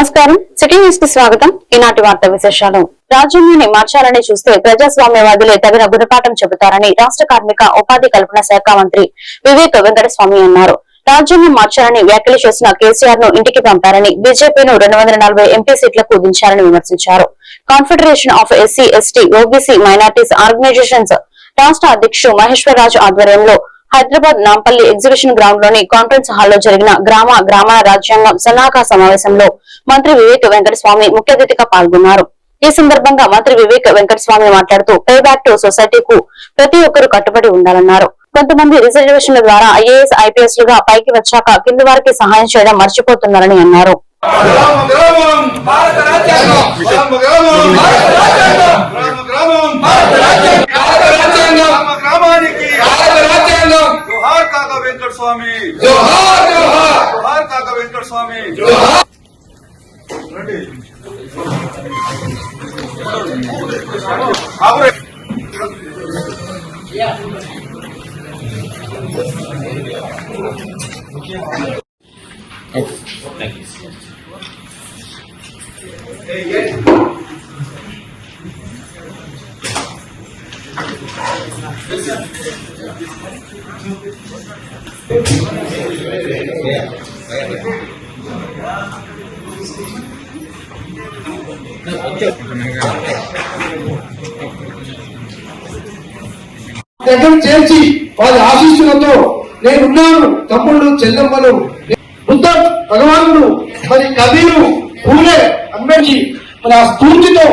నమస్కారం. సిటీ న్యూస్కి స్వాగతం. ఈనాటి వార్త విశేషాలు. రాజ్యాంగాన్ని మార్చాలని చూస్తే ప్రజాస్వామ్యవాదులే తగిన గుణపాఠం చెబుతారని రాష్ట్ర కార్మిక ఉపాధి కల్పన శాఖ మంత్రి వివేక్ వెంకటస్వామి అన్నారు. రాజ్యాంగం మార్చాలని వ్యాఖ్యలు చేసిన కేసీఆర్ను ఇంటికి పంపారని బీజేపీను రెండు వందల నలభై ఎంపీ సీట్లకు దించారని విమర్శించారు. Confederation of SC ST OBC minorities organisations రాష్ట్ర అధ్యక్షుడు మహేశ్వరరాజు ఆధ్వర్యంలో హైదరాబాద్ నాంపల్లి ఎగ్జిబిషన్ గ్రౌండ్లోని కాన్ఫరెన్స్ హాల్లో జరిగిన గ్రామ గ్రామ రాజ్యాంగం సన్నాహక సమావేశంలో మంత్రి వివేక్ వెంకటస్వామి ముఖ్య అతిథిగా పాల్గొన్నారు. ఈ సందర్భంగా మంత్రి వివేక్ వెంకటస్వామి మాట్లాడుతూ పే బ్యాక్ టు సొసైటీకు ప్రతి ఒక్కరూ కట్టుబడి ఉండాలన్నారు. కొంతమంది రిజర్వేషన్ల ద్వారా ఐఏఎస్ ఐపీఎస్ లుగా పైకి వచ్చాక కింది వారికి సహాయం చేయడం మర్చిపోతున్నారని అన్నారు. భారత రాజ్యాంగం! భారత రాజ్యాంగం గ్రామ గ్రామం భారత రాజ్యాంగం భారత రాజ్యాంగం గ్రామ గ్రామానికి భారత రాజ్యాంగం జోహార్ కాక వెంకట స్వామి జోహార్ జోహార్ జోహార్ కాక వెంకట స్వామి జోహార్ రండి. ఆపరే. దగ్గర చేర్చి వారి ఆశీస్సులతో నేనున్నాను తమ్ముళ్ళు చెల్లెమ్మలు బుద్ధ భగవానుడు మరి కవిలు పూలే అంబేద్కి మరి ఆ స్ఫూర్తితో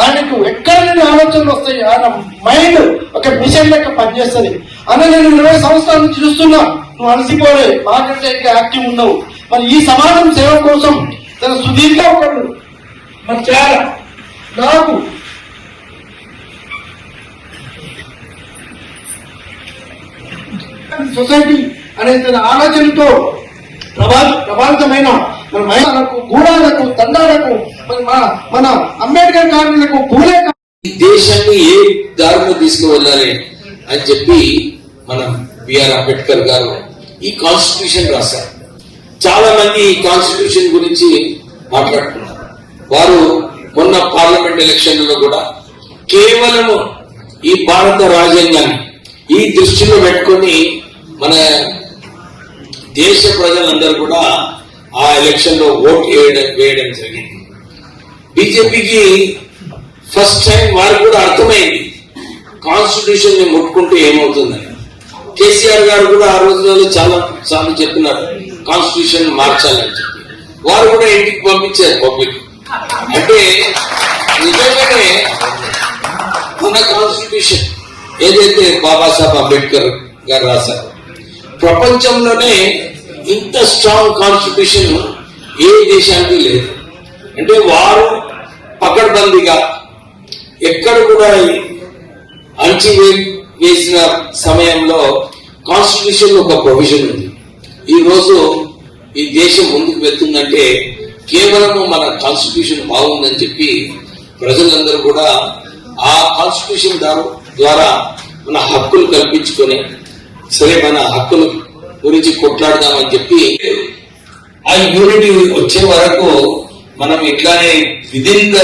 ఆయనకు ఎక్కడ నుండి ఆలోచనలు వస్తాయి. ఆయన మైండ్ ఒక మిషన్ లెక్క పనిచేస్తుంది. అన్న నేను ఇరవై సంవత్సరాల నుంచి చూస్తున్నా. నువ్వు అలసిపోలే. మాకంటే ఇంకా యాక్టివ్ ఉన్నావు మరి ఈ సమాజం సేవ కోసం తన సుదీర్ఘ ఒకళ్ళు మరి చేయాల? నాకు సొసైటీ అనే తన ఆలోచనతో ప్రభావితమైన మన మహిళలకు గూడాలకు తండాలకు మరి మన మన అంబేద్కర్ కార్మికులకు పూలే ఈ దేశాన్ని ఏ దారిలో తీసుకువెళ్ళాలి అని చెప్పి మనం బిఆర్ అంబేద్కర్ గారు ఈ కాన్స్టిట్యూషన్ రాశారు. చాలా మంది ఈ కాన్స్టిట్యూషన్ గురించి మాట్లాడుతున్నారు. వారు మొన్న పార్లమెంట్ ఎలక్షన్లలో కూడా కేవలము ఈ భారత రాజ్యాంగాన్ని ఈ దృష్టిలో పెట్టుకొని మన దేశ ప్రజలందరూ కూడా ఆ ఎలక్షన్లో ఓట్ వేయడం వేయడం జరిగింది. బీజేపీకి ఫస్ట్ టైం వారికి కూడా అర్థమైంది. కాన్స్టిట్యూషన్ని ముట్టుకుంటే ఏమవుతుందని. కేసీఆర్ గారు కూడా ఆ రోజులలో చాలా చాలా చెప్పినారు కాన్స్టిట్యూషన్ మార్చాలని చెప్పి. వారు కూడా ఇంటికి పంపించారు పబ్లిక్. అంటే నిజంగానే మన కాన్స్టిట్యూషన్ ఏదైతే బాబాసాహెబ్ అంబేద్కర్ గారు రాశారు ప్రపంచంలోనే ఇంత స్ట్రాంగ్ కాన్స్టిట్యూషన్ ఏ దేశానికి లేదు. అంటే వారు పకడ్బందీగా ఎక్కడ కూడా అంచి వేసిన సమయంలో కాన్స్టిట్యూషన్ ఒక ప్రొవిజన్ ఉంది. ఈ రోజు ఈ దేశం ముందుకు వెళ్తుందంటే కేవలం మన కాన్స్టిట్యూషన్ బాగుందని చెప్పి ప్రజలందరూ కూడా ఆ కాన్స్టిట్యూషన్ ద్వారా- ద్వారా మన హక్కులు కల్పించుకొని సరే మన హక్కుల గురించి కొట్లాడదామని చెప్పి ఆ యూనిటీ వచ్చే వరకు మనం ఇట్లానే విదిన్ ద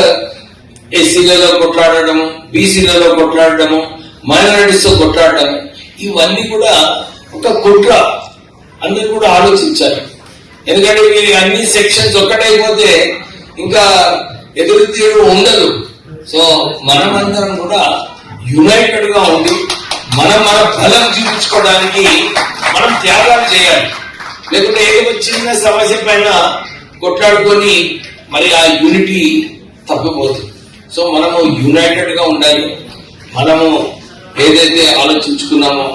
ఎస్సీలలో కొట్లాడడం బీసీలలో కొట్లాడడము మైనారిటీస్తో కొట్లాడడం ఇవన్నీ కూడా ఒక కుట్ర. అందరూ కూడా ఆలోచించాలి. ఎందుకంటే వీరి అన్ని సెక్షన్స్ ఒక్కటైపోతే ఇంకా ఎదురు తీరు ఉండదు. సో మనమందరం కూడా యునైటెడ్గా ఉండి మనం మన బలం చూపించుకోవడానికి మనం త్యాగాలు చేయాలి. లేకుంటే ఏదో చిన్న సమస్య పైన కొట్లాడుకొని మరి ఆ యూనిటీ తప్పిపోతుంది. సో మనము యునైటెడ్గా ఉండాలి. మనము ఏదైతే ఆలోచించుకున్నామో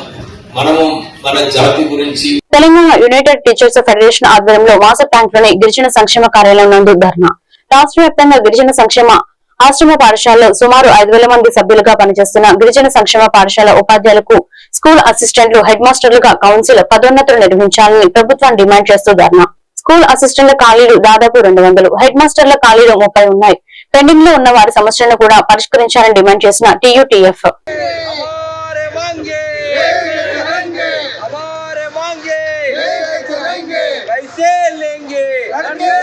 మనము మన జాతి గురించి తెలంగాణ యునైటెడ్ టీచర్స్ ఫెడరేషన్ ఆధ్వర్యంలో మాస ట్యాంక్లోని గిరిజన సంక్షేమ కార్యాలయం నందు ధర్నా. రాష్ట్ర వ్యాప్తంగా గిరిజన సంక్షేమ ఆశ్రమ పాఠశాలలో సుమారు ఐదు వేల మంది సభ్యులుగా పనిచేస్తున్న గిరిజన సంక్షేమ పాఠశాల ఉపాధ్యాయులకు స్కూల్ అసిస్టెంట్లు హెడ్ మాస్టర్లుగా కౌన్సిల్ పదోన్నతులు నిర్వహించాలని ప్రభుత్వం డిమాండ్ చేస్తూ ధర్నా. స్కూల్ అసిస్టెంట్ల ఖాళీలు దాదాపు రెండు వందలు హెడ్ మాస్టర్ల ఖాళీలు ముప్పై ఉన్నాయి. పెండింగ్లో ఉన్న వారి సమస్యలను కూడా పరిష్కరించాలని డిమాండ్ చేసిన టీయూటీఎఫ్.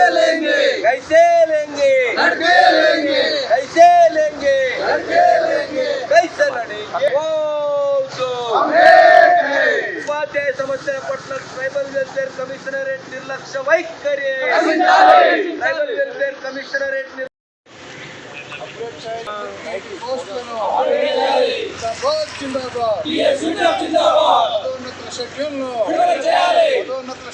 लेंगे लेंगे कैसे लेंगे लड़के लेंगे कैसे लेंगे लड़के लेंगे कैसे लड़ेंगे बोलो ఉపాధ్యాయ సమస్యల పట్ల ట్రైబల్ వెల్ఫేర్ కమిషనరేట్ నిర్లక్ష్య వైఖరి ట్రైబల్ వెల్ఫేర్ కమిషనరేట్ నిర్- పదోన్నతుల షెడ్యూల్ను పదోన్నతుల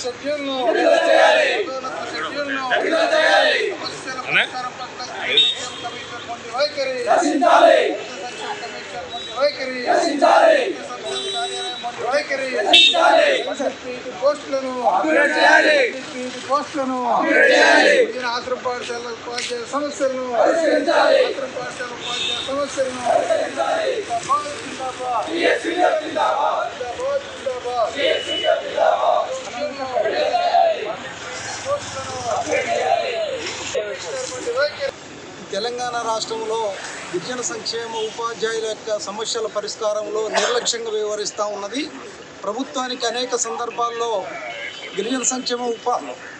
పోస్టులను పోస్టులను ఆశ్రమ పాఠశాల ఉపాధ్యాయ సమస్యలను ఆశ్రమ పాఠశాల ఉపాధ్యాయ సమస్యలను జిందాబాద్, జిందాబాద్. జిందాబాద్, జిందాబాద్. తెలంగాణ రాష్ట్రంలో గిరిజన సంక్షేమ ఉపాధ్యాయుల యొక్క సమస్యల పరిష్కారంలో నిర్లక్ష్యంగా వ్యవహరిస్తూ ఉన్నది. ప్రభుత్వానికి అనేక సందర్భాల్లో గిరిజన సంక్షేమ ఉపా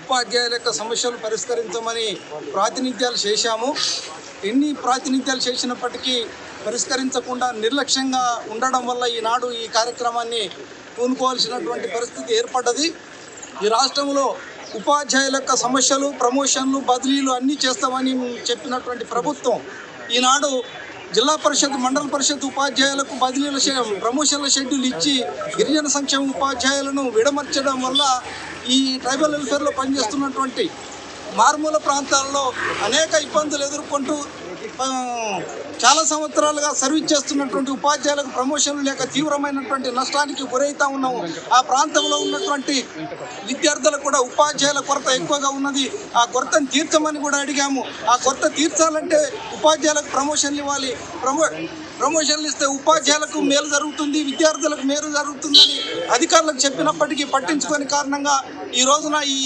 ఉపాధ్యాయుల యొక్క సమస్యలు పరిష్కరించమని ప్రాతినిధ్యాలు చేశాము. ఎన్ని ప్రాతినిధ్యాలు చేసినప్పటికీ పరిష్కరించకుండా నిర్లక్ష్యంగా ఉండడం వల్ల ఈనాడు ఈ కార్యక్రమాన్ని పూనుకోవాల్సినటువంటి పరిస్థితి ఏర్పడ్డది. ఈ రాష్ట్రంలో ఉపాధ్యాయుల యొక్క సమస్యలు ప్రమోషన్లు బదిలీలు అన్నీ చేస్తామని చెప్పినటువంటి ప్రభుత్వం ఈనాడు జిల్లా పరిషత్ మండల పరిషత్ ఉపాధ్యాయులకు బదిలీల ప్రమోషన్ల షెడ్యూల్ ఇచ్చి గిరిజన సంక్షేమ ఉపాధ్యాయులను విడమర్చడం వల్ల ఈ ట్రైబల్ వెల్ఫేర్లో పనిచేస్తున్నటువంటి మారుమూల ప్రాంతాల్లో అనేక ఇబ్బందులు ఎదుర్కొంటూ చాలా సంవత్సరాలుగా సర్వీస్ చేస్తున్నటువంటి ఉపాధ్యాయులకు ప్రమోషన్లు లేక తీవ్రమైనటువంటి నష్టానికి గురైతా ఉన్నాము. ఆ ప్రాంతంలో ఉన్నటువంటి విద్యార్థులకు కూడా ఉపాధ్యాయుల కొరత ఎక్కువగా ఉన్నది. ఆ కొరతను తీర్చమని కూడా అడిగాము. ఆ కొరత తీర్చాలంటే ఉపాధ్యాయులకు ప్రమోషన్లు ఇవ్వాలి. ప్రమో ప్రమోషన్లు ఇస్తే ఉపాధ్యాయులకు మేలు జరుగుతుంది విద్యార్థులకు మేలు జరుగుతుందని అధికారులకు చెప్పినప్పటికీ పట్టించుకొని కారణంగా ఈ రోజున ఈ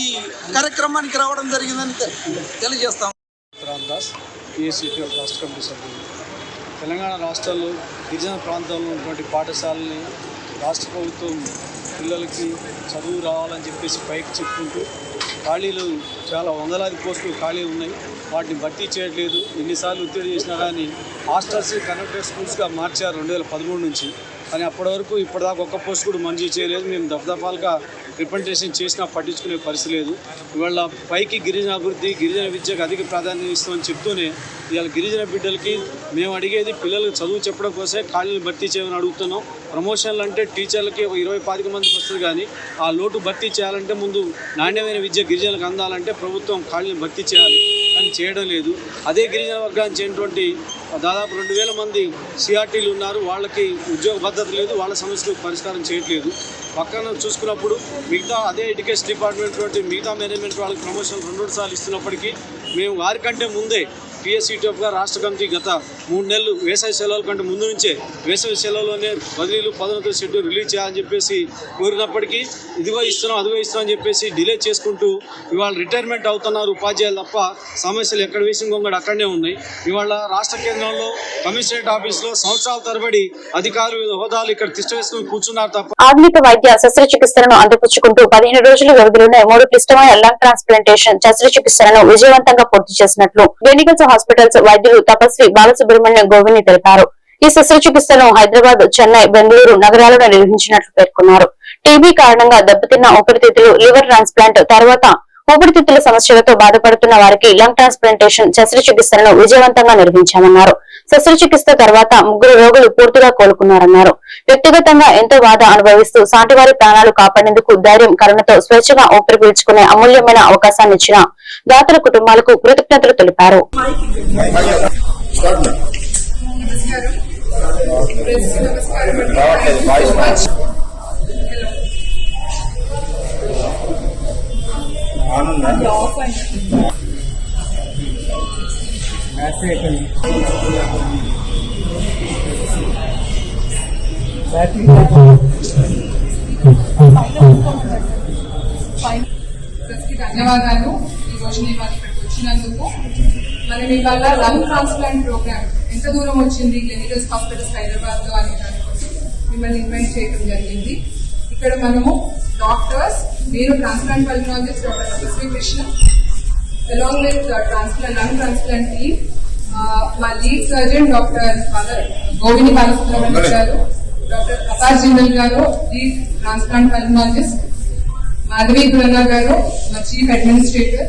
కార్యక్రమానికి రావడం జరిగిందని తెలియజేస్తాం. రామ్ దాస్ పిఎస్సిపి రాష్ట్ర కమిటీ సభ్యులు. తెలంగాణ రాష్ట్రాల్లో గిరిజన ప్రాంతాల్లో ఉన్నటువంటి పాఠశాలని రాష్ట్ర ప్రభుత్వం పిల్లలకి చదువు రావాలని చెప్పేసి పైకి చెప్పుకుంటూ ఖాళీలు చాలా వందలాది పోస్టులు ఖాళీ ఉన్నాయి. వాటిని భర్తీ చేయట్లేదు. ఎన్నిసార్లు ఒత్తిడి చేసినా కానీ హాస్టల్స్ కనెక్టెడ్ స్కూల్స్గా మార్చారు రెండు వేల పదమూడు నుంచి. కానీ అప్పటి వరకు ఇప్పటిదాకా ఒక్క పోస్ట్ కూడా మంజూరు చేయలేదు. మేము దఫదఫాలుగా రిప్రజెంటేషన్ చేసినా పట్టించుకునే పరిస్థితి లేదు. ఇవాళ పైకి గిరిజన అభివృద్ధి గిరిజన విద్యకు అధిక ప్రాధాన్యత ఇస్తామని చెప్తూనే ఇవాళ గిరిజన బిడ్డలకి మేము అడిగేది పిల్లలకు చదువు చెప్పడం కోసమే ఖాళీలు భర్తీ చేయమని అడుగుతున్నాం. ప్రమోషన్లు అంటే టీచర్లకి ఒక ఇరవై పాతిక మందికి వస్తుంది కానీ ఆ లోటు భర్తీ చేయాలంటే ముందు నాణ్యమైన విద్య గిరిజనులకు అందాలంటే ప్రభుత్వం ఖాళీలు భర్తీ చేయాలి. కానీ చేయడం లేదు. అదే గిరిజన వర్గానికి చెందినటువంటి దాదాపు రెండు వేల మంది సిఆర్టీలు ఉన్నారు. వాళ్ళకి ఉద్యోగ భద్రత లేదు. వాళ్ళ సమస్యలకు పరిష్కారం చేయట్లేదు. పక్కన చూసుకున్నప్పుడు మిగతా అదే ఎడ్యుకేషన్ డిపార్ట్మెంట్ మిగతా మేనేజ్మెంట్ వాళ్ళకి ప్రమోషన్ రెండు రెండు సార్లు ఇస్తున్నప్పటికీ మేము వారికంటే ముందే పిఎస్సిటిఎఫ్గా రాష్ట్ర కమిటీ గత మూడు నెలలు వేసవి సెలవుల కంటే ముందు నుంచే వేసవి సెలవులోనే బదిలీలు పదోన్నతుల షెడ్యూల్ రిలీజ్ చేయాలని చెప్పేసి కోరినప్పటికీ ఇదిగో ఇస్తున్నాం అదిగో ఇస్తున్నాం అని చెప్పేసి డిలే చేసుకుంటూ ఇవాళ రిటైర్మెంట్ అవుతున్నారు ఉపాధ్యాయులు తప్ప సమస్యలు ఎక్కడ వేసిన గొంగడు అక్కడనే ఉన్నాయి. ఇవాళ రాష్ట్ర కేంద్రంలో కమిషనరేట్ ఆఫీస్లో సంవత్సరాల తరబడి అధికారులు హోదాలు ఇక్కడ తిష్టవేసుకుని కూర్చున్నారు తప్ప ఆధునిక వైద్య శస్త్రచికిత్సలను అందిపుచ్చుకుంటూ పదిహేను రోజుల వ్యవధిలోనే మూడు క్లిష్టమైన లంగ్ ట్రాన్స్ప్లాంటేషన్ శస్త్రచికిత్సలను విజయవంతంగా పూర్తి చేసినట్లు. గెనికల్స్ హాస్పిటల్స్ వైద్యులు తపస్వి బాలసుబ్రహ్మణ్యం గోవిని తెలిపారు. ఈ శస్త్రచికిత్సను హైదరాబాద్ చెన్నై బెంగళూరు నగరాలలో నిర్వహించినట్లు పేర్కొన్నారు. టీబీ కారణంగా దెబ్బతిన్న ఊపిరితిత్తులు లివర్ ట్రాన్స్ప్లాంట్ తర్వాత ఊపిరితిత్తుల సమస్యలతో బాధపడుతున్న వారికి లంగ్ ట్రాన్స్ప్లాంటేషన్ శస్త్రచికిత్సలను విజయవంతంగా నిర్వహించామన్నారు. శస్త్రచికిత్స తర్వాత ముగ్గురు రోగులు పూర్తిగా కోలుకున్నారన్నారు. వ్యక్తిగతంగా ఎంతో బాధ అనుభవిస్తూ సాటివారి ప్రాణాలు కాపాడేందుకు ధైర్యం కరుణతో స్వేచ్ఛగా ఊపిరి పీల్చుకునే అమూల్యమైన అవకాశాన్ని ఇచ్చిన దాతల కుటుంబాలకు కృతజ్ఞతలు తెలిపారు. నమస్కారం. ధన్యవాదాలు. ఈ రోజు నేను వాళ్ళు ఇక్కడికి వచ్చినందుకు. మనం ఇవాళ లంగ్ ట్రాన్స్ప్లాంట్ ప్రోగ్రామ్ ఎంత దూరం వచ్చింది? క్లినికల్స్ హాస్పిటల్స్ హైదరాబాద్లో అనే దానికోసం మిమ్మల్ని ఇన్వైట్ చేయడం జరిగింది. ఇక్కడ మనము డాక్టర్స్ మీరు transplant pulmonologist doctor Tapasvi Krishna along with uh, transplant, lung transplant team, uh, మా lead surgeon doctor Govindi Balasubramaniam garu doctor Apar Jindal garu lead transplant pulmonologist Madhavi Guranna garu మా chief administrator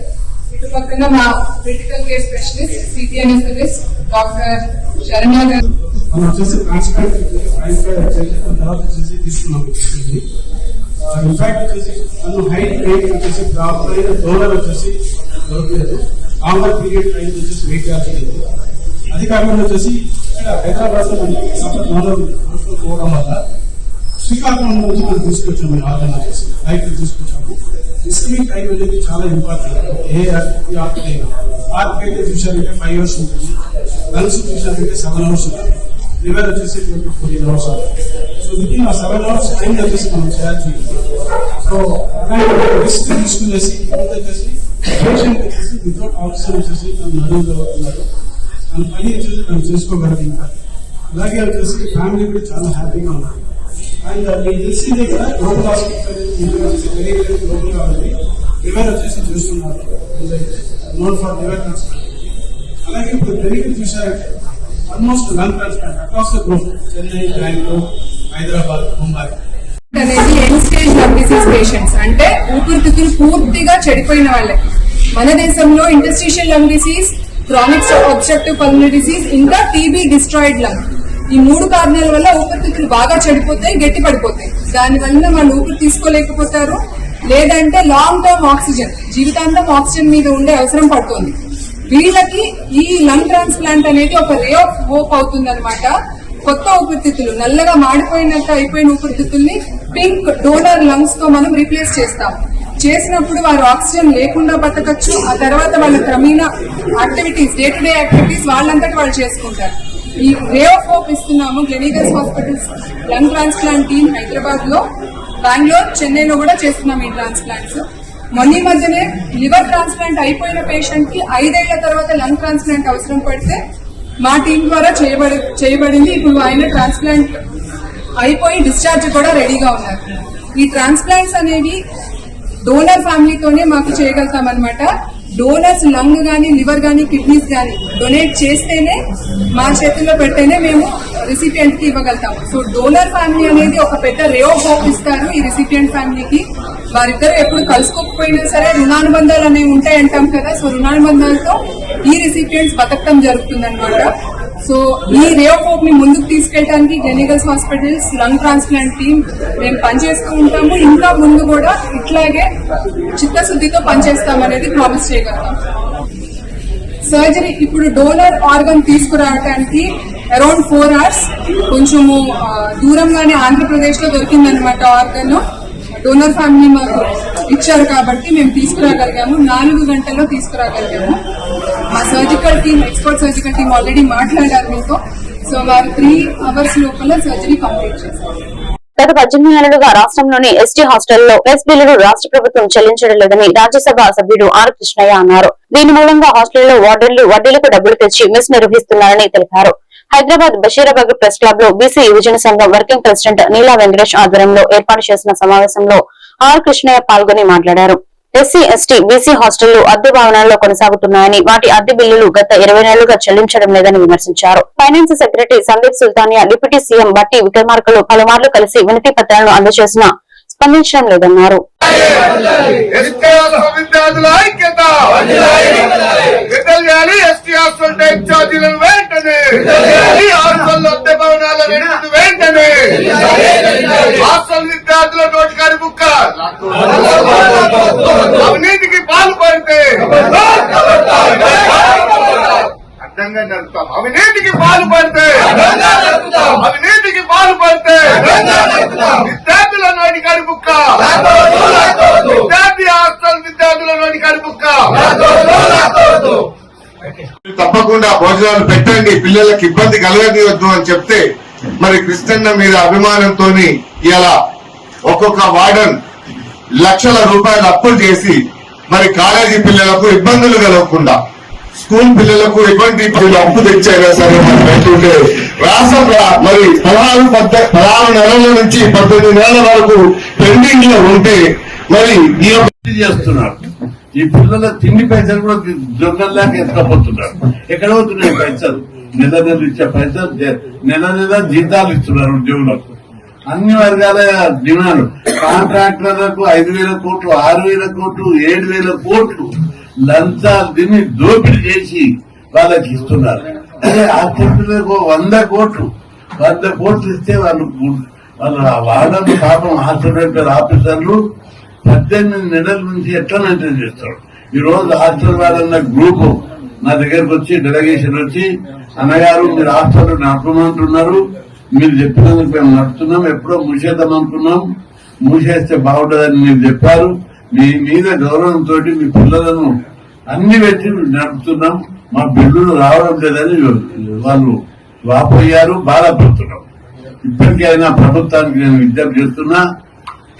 ఇటు పక్కన మా critical care specialist సిటిఎన్ఎస్ఎలిస్ట్ doctor Saranya garu మనం వచ్చేసి transplant తర్వాత తీసుకున్నాం Uh, ఇన్ఫాక్ట్ వచ్చేసి నన్ను హైట్ వెయిట్ వచ్చేసి ప్రాపర్ అయిన డోనర్ వచ్చేసి దొరకలేదు. ఆఫర్ పీరియడ్ టైం వచ్చేసి వెయిట్ కాలేదు అది కాకుండా వచ్చేసి ఇక్కడ హైదరాబాద్లో మనకి డోనర్ పోవడం వల్ల శ్రీకాకుళం నుంచి మనం తీసుకొచ్చాము మేము ఆర్గన్ వచ్చేసి హైట్ తీసుకొచ్చాము. రిసీవింగ్ టైం అనేది చాలా ఇంపార్టెంట్ ఏ ఆర్ట్ అయినా ఆర్ట్ అయితే చూసారంటే ఫైవ్ అవర్స్ ఉంటుంది. లంగ్స్ చూసారంటే సెవెన్ అవర్స్ ఉంటుంది. లివర్ వచ్చేసి twenty fourteen hours so within ఆ సెవెన్ అవర్స్ టైం వచ్చేసి మనం చేయాల్సి సో రిస్క్ తీసుకునేసి ఇంత వచ్చేసి పేషెంట్ వచ్చేసి వితౌట్ ఆక్సిజన్ వచ్చేసి తను నడువులో ఉన్నారు తన పని వచ్చేసి తను చేసుకోగలరు ఇంకా అలాగే వచ్చేసి ఫ్యామిలీ కూడా చాలా హ్యాపీగా ఉన్నారు అండ్ మీకు తెలిసిందే కదా global hospital very very global కాబట్టి లివర్ వచ్చేసి చూస్తున్నారు నోన్ ఫర్ లివర్ ట్రాన్స్ప్లాంట్ అలాగే ఇప్పుడు డెలివరీ చూసారంటే almost lung transplant across the group Chennai Bengaluru Hyderabad Mumbai. అనేది ఎండ్ స్టేజ్ లవ్ డిసీజ్ పేషెంట్స్ అంటే ఊపిరితిత్తులు పూర్తిగా చెడిపోయిన వాళ్ళకి మన దేశంలో interstitial lung disease chronic obstructive pulmonary disease ఇంకా టీబీ డిస్ట్రాయిడ్ లంగ్. ఈ మూడు కారణాల వల్ల ఊపిరితిత్తులు బాగా చెడిపోతాయి గట్టి పడిపోతాయి దాని వలన వాళ్ళు ఊపిరి తీసుకోలేకపోతారు. లేదంటే లాంగ్ టర్మ్ ఆక్సిజన్ జీవితాంతం ఆక్సిజన్ మీద ఉండే అవసరం పడుతుంది. వీళ్ళకి ఈ లంగ్ ట్రాన్స్ప్లాంట్ అనేది ఒక రే ఆఫ్ హోప్ అవుతుంది కొత్త ఊపిరితిత్తులు నల్లగా మాడిపోయినట్టు అయిపోయిన ఊపిరితిత్తుల్ని పింక్ డోనర్ లంగ్స్తో మనం రీప్లేస్ చేస్తాం. చేసినప్పుడు వారు ఆక్సిజన్ లేకుండా బతకచ్చు ఆ తర్వాత వాళ్ళ క్రమేణ activities day to day activities వాళ్ళంతటి వాళ్ళు చేసుకుంటారు. ఈ రే ఆఫ్ హోప్ ఇస్తున్నాము Gleneagles hospitals lung transplant team హైదరాబాద్లో బెంగళూరు చెన్నైలో కూడా చేస్తున్నాం ఈ ట్రాన్స్ప్లాంట్స్. మొన్న మధ్యనే లివర్ ట్రాన్స్ప్లాంట్ అయిపోయిన పేషెంట్కి ఐదేళ్ళ తర్వాత లంగ్ ట్రాన్స్ప్లాంట్ అవసరం పడితే మా టీం ద్వారా చేయబడి చేయబడింది. ఇప్పుడు ఆయన ట్రాన్స్ప్లాంట్ అయిపోయి డిశ్చార్జ్ కూడా రెడీగా ఉన్నారు. ఈ ట్రాన్స్ప్లాంట్స్ అనేవి డోనర్ ఫ్యామిలీతోనే మాకు చేయగలుగుతాం అనమాట డోనర్స్ లంగ్ కానీ లివర్ కానీ కిడ్నీస్ కానీ డొనేట్ చేస్తేనే మా చేతుల్లో పెడితేనే మేము రిసిపియంట్కి ఇవ్వగలుగుతాం సో డోనర్ ఫ్యామిలీ అనేది ఒక పెద్ద రే ఆఫ్ హోప్ ఇస్తారు ఈ రిసిపియంట్ ఫ్యామిలీకి. వారిద్దరు ఎప్పుడు కలుసుకోకపోయినా సరే రుణానుబంధాలు అనేవి ఉంటాయంటాం కదా సో రుణానుబంధాలతో ఈ రిసిపియంట్స్ బతకటం జరుగుతుంది సో ఈ రే ఆఫ్ హోప్ని ముందుకు తీసుకెళ్ళడానికి Gleneagles hospitals lung transplant team మేము పనిచేస్తూ ఉంటాము. ఇంకా ముందు కూడా ఇట్లాగే చిత్తశుద్ధితో పనిచేస్తాం అనేది ప్రామిస్ చేయగలుగుతాం. సర్జరీ ఇప్పుడు డోనర్ ఆర్గన్ తీసుకురావడానికి అరౌండ్ ఫోర్ అవర్స్ కొంచెము దూరంగానే ఆంధ్రప్రదేశ్లో దొరికిందనమాట ఆర్గన్ డోనర్ ఫ్యామిలీ మాకు ఇచ్చారు కాబట్టి మేము తీసుకురాగలిగాము. నాలుగు గంటల్లో తీసుకురాగలిగాము. మా surgical team expert surgical team already మాట్లాడారు మీతో. సో వారు త్రీ అవర్స్ లోపల సర్జరీ కంప్లీట్ చేశారు. గత పద్దెనిమిది నెలలుగా రాష్ట్రంలోని ఎస్టీ హాస్టల్లో మెస్ బిల్లులు రాష్ట్ర ప్రభుత్వం చెల్లించడం లేదని రాజ్యసభ సభ్యుడు ఆర్ కృష్ణయ్య అన్నారు. దీని మూలంగా హాస్టల్లో వార్డర్లు వడ్డీలకు డబ్బులు తెచ్చి మిస్ నిర్వహిస్తున్నారని తెలిపారు. హైదరాబాద్ బషీరాబాద్ ప్రెస్ క్లబ్లో బీసీ యువజన సంఘం వర్కింగ్ ప్రెసిడెంట్ నీలా వెంకటేష్ ఆధ్వర్యంలో ఏర్పాటు చేసిన సమావేశంలో ఆర్ కృష్ణయ్య పాల్గొని మాట్లాడారు. ఎస్సీ ఎస్టీ బీసీ హాస్టళ్ళు అద్దె భవనాల్లో కొనసాగుతున్నాయని వాటి అద్దె బిల్లులు గత ఇరవై నెలలుగా చెల్లించడం లేదని విమర్శించారు. Finance secretary Sandeep Sultania deputy CM Bhatti విక్రమార్కలు పలుమార్లు కలిసి వినతి పత్రాలను అందజేసినా స్పందించడం లేదన్నారు ఎస్టీ హాస్టల్ విద్యార్థుల ఐక్యత విడుదల చేయాలి ఎస్టీ హాస్టల్ టైప్ ఛార్జీలను వెంటనే ఈ హాస్టల్ అద్దె భవనాల రెండింటి వెంటనే హాస్టల్ విద్యార్థుల నోటికారి బుక్క అవినీతికి పాల్పడితే అడ్డంగా నడుపుతాం అవినీతికి పాల్పడితే అవినీతికి పాల్పడితే విద్యార్థుల నోటికారి బుక్క విద్యార్థి హాస్టల్ విద్యార్థుల నోటికారి బుక్క తప్పకుండా భోజనాలు పెట్టండి. పిల్లలకి ఇబ్బంది కలగనివద్దు అని చెప్తే మరి కృష్ణన్న మీద అభిమానంతో ఇలా ఒక్కొక్క వార్డన్ లక్షల రూపాయలు అప్పులు చేసి మరి కాలేజీ పిల్లలకు ఇబ్బందులు కలగకుండా స్కూల్ పిల్లలకు ఎటువంటి వీళ్ళు అప్పు తెచ్చారా సరే మరి పెట్టుంటే రాష్ట్ర మరి పదహారు పద్ద పదహారు నెలల నుంచి పద్దెనిమిది నెలల వరకు పెండింగ్లో ఉంటే మరి చేస్తున్నారు. ఈ పిల్లల తిండి పైసలు కూడా దొంగల్లాగా ఎత్తుకపోతున్నారు ఎక్కడ పోతున్నాయి పైసలు? నెల నెల ఇచ్చే పైసలు నెల నెల జీతాలు ఇస్తున్నారు ఉద్యోగులకు. అన్ని వర్గాల డిమాండ్. కాంట్రాక్టర్లకు ఐదు వేల కోట్లు ఆరు వేల కోట్లు ఏడు వేల కోట్లు. లంచాలు తిని దోపిడీ చేసి వాళ్ళకి ఇస్తున్నారు. ఆ హాస్పిటల్కు వంద కోట్లు వంద కోట్లు ఇస్తే వాళ్ళు వాళ్ళు వాళ్ళ వాళ్ళ పాపం హాస్టల్ ఆఫీసర్లు పద్దెనిమిది నెలల నుంచి ఎట్లా మెయింటైన్ చేస్తారు? ఈ రోజు హాస్టల్ వాళ్ళన్న గ్రూప్ నా దగ్గరకు వచ్చి డెలిగేషన్ వచ్చి అన్నగారు మీరు హాస్టల్ నడపమంటున్నారు మీరు చెప్పినందుకు మేము నడుపుతున్నాం. ఎప్పుడో మూసేద్దాం అనుకున్నాం. మూసేస్తే బాగుంటుందని మీరు చెప్పారు. మీ మీద గౌరవంతో మీ పిల్లలను అన్ని పెట్టి నడుపుతున్నాం. మా బిల్లులు రావడం లేదని వాళ్ళు వాపోయారు బాధపడుతున్నాం. ఇప్పటికైనా ప్రభుత్వానికి నేను విజ్ఞప్తి చేస్తున్నా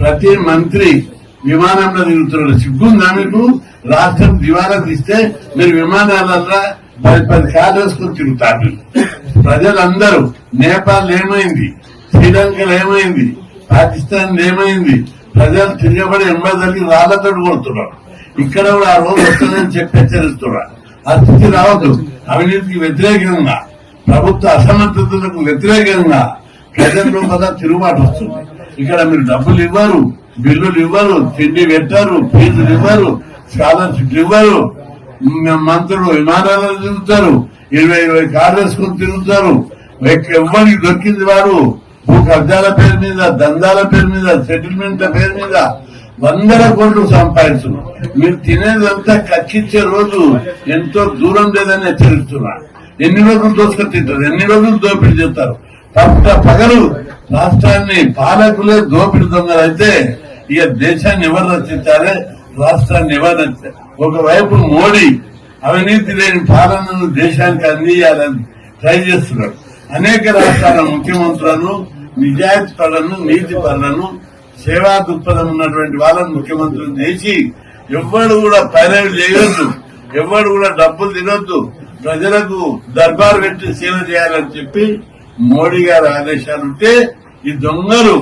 ప్రతి మంత్రి విమానంలో తిరుగుతున్నాడు సిగ్గుందా మీకు? రాష్ట్రం దివాలా తీస్తే మీరు విమానాలలో పది పది కార్లు తిరుగుతారు. ప్రజలందరూ నేపాల్ ఏమైంది? శ్రీలంకలో ఏమైంది? పాకిస్తాన్ ఏమైంది? ప్రజలు తిరగబడి ఎంబదలికి రాళ్ళతో కొడుతున్నారు. ఇక్కడ కూడా ఆ రోజు వస్తుందని చెప్పి హెచ్చరిస్తున్నారు. ఆ స్థితి రావద్దు. అవినీతికి వ్యతిరేకంగా ప్రభుత్వ అసమర్థతలకు వ్యతిరేకంగా ప్రజల లోపల తిరుగుబాటు వస్తుంది. ఇక్కడ మీరు డబ్బులు ఇవ్వరు బిల్లులు ఇవ్వరు తిండి పెట్టారు ఫీజులు ఇవ్వరు స్కాలర్షిప్లు ఇవ్వరు మంత్రులు విమానాలను తిరుగుతారు ఇరవై ఇరవై కార్లు వేసుకుని తిరుగుతారు. ఎవరికి ఎవ్వరికి దొరికింది వారు భూ కబ్జాల పేరు మీద దందాల పేరు మీద సెటిల్మెంట్ల పేరు మీద వందల కోట్లు సంపాదిస్తున్నారు మీరు తినేదంతా కక్కిచ్చే రోజు ఎంతో దూరం లేదని హెచ్చరిస్తున్నా ఎన్ని రోజులు దోసుకొని తింటారు? ఎన్ని రోజులు దోపిడీ చేస్తారు? పట్ట పగలు రాష్ట్రాన్ని పాలకులే దోపిడీ దొంగలు అయితే ఇక దేశాన్ని ఎవరు రచించాలి రాష్ట్రాన్ని ఎవరు రక్షించాలి? ఒకవైపు మోడీ అవినీతి లేని పాలనను దేశానికి అందియాలని ట్రై చేస్తున్నాడు. అనేక రాష్ట్రాల ముఖ్యమంత్రులను నిజాయితీ పరులను నీతి పరులను సేవా దృక్పథం ఉన్నటువంటి వాళ్ళని ముఖ్యమంత్రులు చేసి ఎవ్వడు కూడా పైరవి చేయొద్దు ఎవ్వడు కూడా డబ్బులు తినొద్దు ప్రజలకు దర్బారు పెట్టి సేవ చేయాలని చెప్పి మోడీ గారి ఆదేశాలు ఉంటే ఈ దొంగలు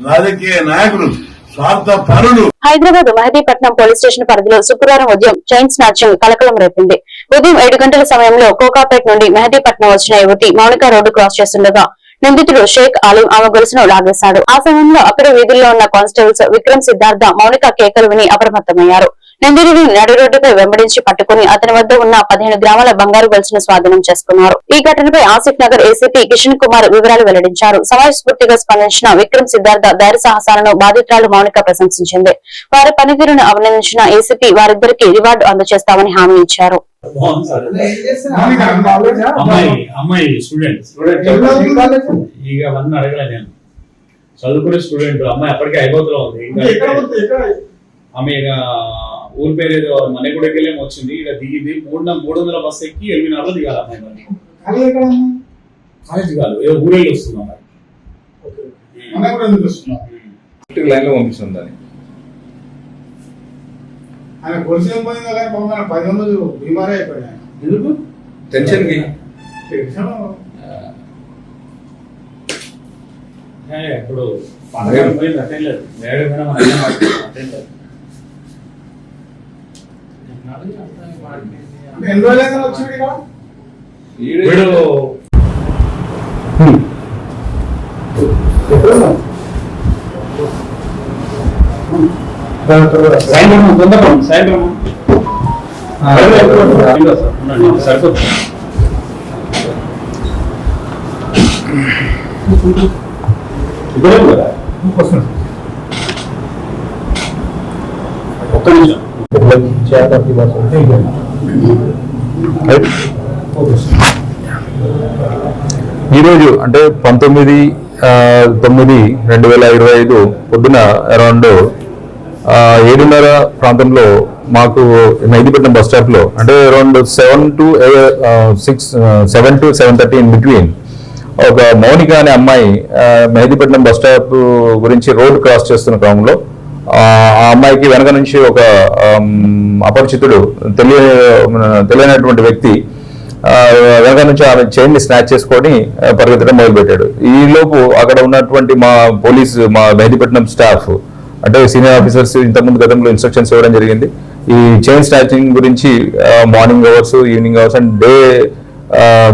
రాజకీయ నాయకులు స్వార్థ పరులు హైదరాబాద్ మహదీపట్నం పోలీస్ స్టేషన్ పరిధిలో శుక్రవారం ఉదయం చైన్ స్నాచింగ్ కలకలం రేపింది. ఉదయం ఏడు గంటల సమయంలో కోకాపేట్ నుండి మహదీపట్నం వచ్చిన యువతి మౌనిక రోడ్డు క్రాస్ చేస్తుండగా నిందితుడు షేక్ ఆలిం ఆమె గొలుసును లాగేశాడు. ఆ సమయంలో అక్కడి వీధుల్లో ఉన్న కానిస్టేబుల్స్ విక్రమ్ సిద్ధార్థ మౌనిక కేకలు విని అప్రమత్తమయ్యారు. నిందితుడిని నడి రోడ్డుపై వెంబడించి పట్టుకుని అతని వద్ద ఉన్న పదిహేను గ్రామాల బంగారు గొలుసును స్వాధీనం చేసుకున్నారు. ఈ ఘటనపై ఆసిఫ్ నగర్ ఏసీపీ కిషన్ కుమార్ వివరాలు వెల్లడించారు. సమాజ స్ఫూర్తిగా స్పందించిన విక్రమ్ సిద్ధార్థ ధైర్య సాహసాలను బాధితురాలు మౌనిక ప్రశంసించింది. వారి పనితీరును అభినందించిన ఏసీపీ వారిద్దరికి రివార్డు అందజేస్తామని హామీ ఇచ్చారు. అమ్మాయి అమ్మాయి స్టూడెంట్ ఇక అవన్నీ అడగలే నేను. చదువుకునే స్టూడెంట్ అమ్మాయి అప్పటికే అయిపోతులో ఉంది. ఇంకా ఆమె ఇక ఊరి పేరు ఏదో మనగూడకి వెళ్ళేమో వచ్చింది. ఇక దిగింది. మూడు మూడు వందల బస్ ఎక్కి ఎనిమిదిన్నరలో దిగాలి అమ్మాయి మరి. కాలేజ్ కాదు ఏదో ఊరేళ్ళు అమ్మాయి లైన్లో పంపిస్తుంది దాన్ని. ఆయన కొలిసిన పోయిందో కానీ పొంగన పది వందలు బీమారే అయిపోయినాయి ఎందుకు? టెన్షన్ టెన్షన్ ఏ, ఇప్పుడు పండుగ పోయింది అటెండ్ లేదు. అటెండ్ లేదు. అంటే ఎన్ని రోజులైనా వచ్చింది ఇక్కడ? వీడు సాయంత్రం తొందరగా సాయంత్రం సరిపోతుంది. ఇప్పుడే కదా? ఒక్క నిమిషం. ఈరోజు అంటే పంతొమ్మిది తొమ్మిది రెండు వేల ఇరవై ఐదు పొద్దున అరౌండ్ ఏడున్నర ప్రాంతంలో మాకు నైదిపట్నం బస్ స్టాప్లో అంటే around seven to six seven to seven thirty in between ఒక మౌనిక అనే అమ్మాయి మెహదీపట్నం బస్ స్టాప్ గురించి రోడ్ క్రాస్ చేస్తున్న క్రమంలో ఆ అమ్మాయికి వెనక నుంచి ఒక అపరిచితుడు తెలియ తెలియనటువంటి వ్యక్తి వెనక నుంచి ఆమె చైన్ని స్నాచ్ చేసుకొని పరిగెత్తడం మొదలుపెట్టాడు. ఈలోపు అక్కడ ఉన్నటువంటి మా పోలీస్ మా మెహదీపట్నం స్టాఫ్ అంటే సీనియర్ ఆఫీసర్స్ ఇంతకుముందు గతంలో ఇన్స్ట్రక్షన్స్ ఇవ్వడం జరిగింది. ఈ చైన్ స్టాచింగ్ గురించి morning hours evening hours and day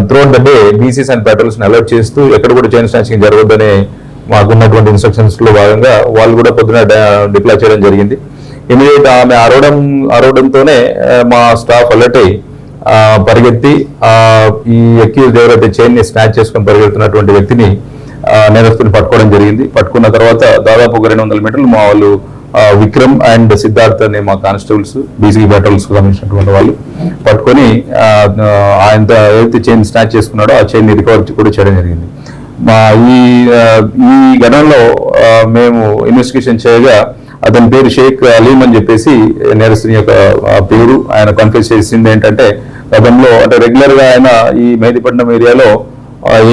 throughout the day PCs and patrols alert చేస్తూ ఎక్కడ కూడా చైన్ స్టాచింగ్ జరగొద్దని మాకున్నటువంటి ఇన్స్ట్రక్షన్స్లో భాగంగా వాళ్ళు కూడా పొద్దున డిప్లాయ్ చేయడం జరిగింది. ఇమీడియట్ ఆమె అరవడం అరవడంతోనే మా స్టాఫ్ అలర్ట్ అయ్యి పరిగెత్తి ఈ ఎక్యూజ్ ఎవరైతే చైన్ని స్నాచ్ చేసుకొని పరిగెడుతున్నటువంటి వ్యక్తిని నేరస్తుని పట్టుకోవడం జరిగింది. పట్టుకున్న తర్వాత దాదాపు ఒక రెండు వందల మీటర్లు మా వాళ్ళు విక్రమ్ అండ్ సిద్ధార్థ్ అనే మా కానిస్టేబుల్స్ బీసీ బ్యాటల్స్ సంబంధించినటువంటి వాళ్ళు పట్టుకొని ఆయన ఏదైతే చైన్ స్నాచ్ చేసుకున్నాడో ఆ చైన్ని రికవర్ కూడా చేయడం జరిగింది. మా ఈ ఈ ఘటనలో మేము ఇన్వెస్టిగేషన్ చేయగా అతని పేరు షేక్ అలీం అని చెప్పేసి నేరస్తుని యొక్క పేరు ఆయన కన్ఫ్యూజ్ చేసింది ఏంటంటే గతంలో అంటే రెగ్యులర్గా ఆయన ఈ మెహదీపట్నం ఏరియాలో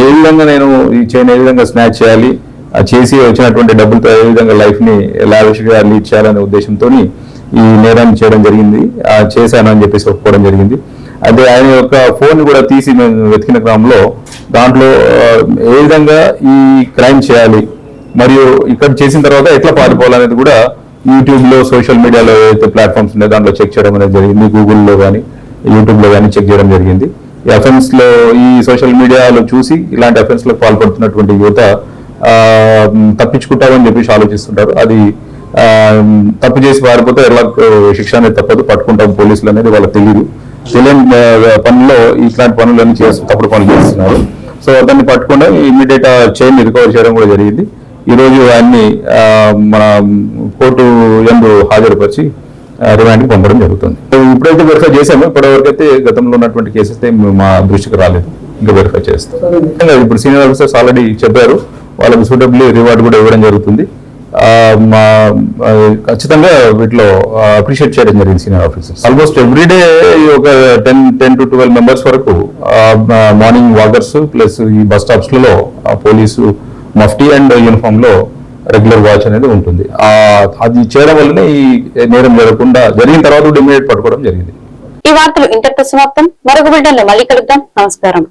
ఏ విధంగా నేను ఈ చైన్ ఏ విధంగా స్నాచ్ చేయాలి? ఆ చేసి వచ్చినటువంటి డబ్బులతో ఏ విధంగా లైఫ్ని ని లీడ్ చేయాలనే ఉద్దేశంతో ఈ నేరాన్ని చేయడం జరిగింది. చేశాను అని చెప్పేసి ఒప్పుకోవడం జరిగింది. అయితే ఆయన యొక్క ఫోన్ కూడా తీసి మేము వెతికిన క్రమంలో దాంట్లో ఏ విధంగా ఈ క్రైమ్ చేయాలి? మరియు ఇక్కడ చేసిన తర్వాత ఎట్లా పారిపోవాలనేది కూడా యూట్యూబ్లో సోషల్ మీడియాలో ఏదైతే ప్లాట్ఫామ్స్ ఉన్నాయో దాంట్లో చెక్ చేయడం అనేది జరిగింది. గూగుల్లో కానీ యూట్యూబ్లో కానీ చెక్ చేయడం జరిగింది. ఎఫెన్స్లో లో ఈ సోషల్ మీడియాలో చూసి ఇలాంటి అఫెన్స్లో పాల్పడుతున్నటువంటి యువత ఆ, తప్పించుకుంటారని చెప్పేసి ఆలోచిస్తుంటారు. అది తప్పు చేసి పారిపోతే ఎలా శిక్ష అనేది తప్పదు. పట్టుకుంటాం పోలీసులు అనేది వాళ్ళకి తెలియదు తెలియని పనుల్లో ఇట్లాంటి పనులన్నీ చేస్తూ తప్పుడు పనులు చేస్తున్నారు. సో దాన్ని పట్టుకుండా ఇమ్మీడియట్ చైన్ రికవర్ చేయడం కూడా జరిగింది. ఈరోజు ఆయన్ని మన కోర్టు ఎందు హాజరుపరిచి రిమాండ్కి పంపడం జరుగుతుంది. ఇప్పుడైతే వెరిఫై చేసాము ఇప్పటివరకు అయితే గతంలో ఉన్నటువంటి కేసెస్ మా దృష్టికి రాలేదు. ఇంకా వెరిఫై చేస్తాం. ఇప్పుడు సీనియర్ ఆఫీసర్స్ ఆల్రెడీ చెప్పారు. వాళ్ళకి సూటబుల్లీ రివార్డ్ కూడా ఇవ్వడం జరుగుతుంది. ఆ, మా ఖచ్చితంగా వీటిలో అప్రిషియేట్ చేయడం జరిగింది సీనియర్ ఆఫీసర్స్ ఆల్మోస్ట్ ఎవ్రీడే ఒక ten ten to twelve members వరకు మార్నింగ్ వాకర్స్ ప్లస్ ఈ బస్ స్టాప్స్లలో ఆ, పోలీసు మఫ్టీ అండ్ యూనిఫామ్లో రెగ్యులర్ వాచ్ అనేది ఉంటుంది. ఆ, అది చేయడం వల్లనే ఈ నేరం జరగకుండా జరిగిన తర్వాత కూడా ఇమీడియట్ పట్టుకోవడం జరిగింది. ఈ వార్తలు ఇంటర్ సమాప్తం. మరొక బిల్డన్లో మళ్ళీ కలుద్దాం. నమస్కారం.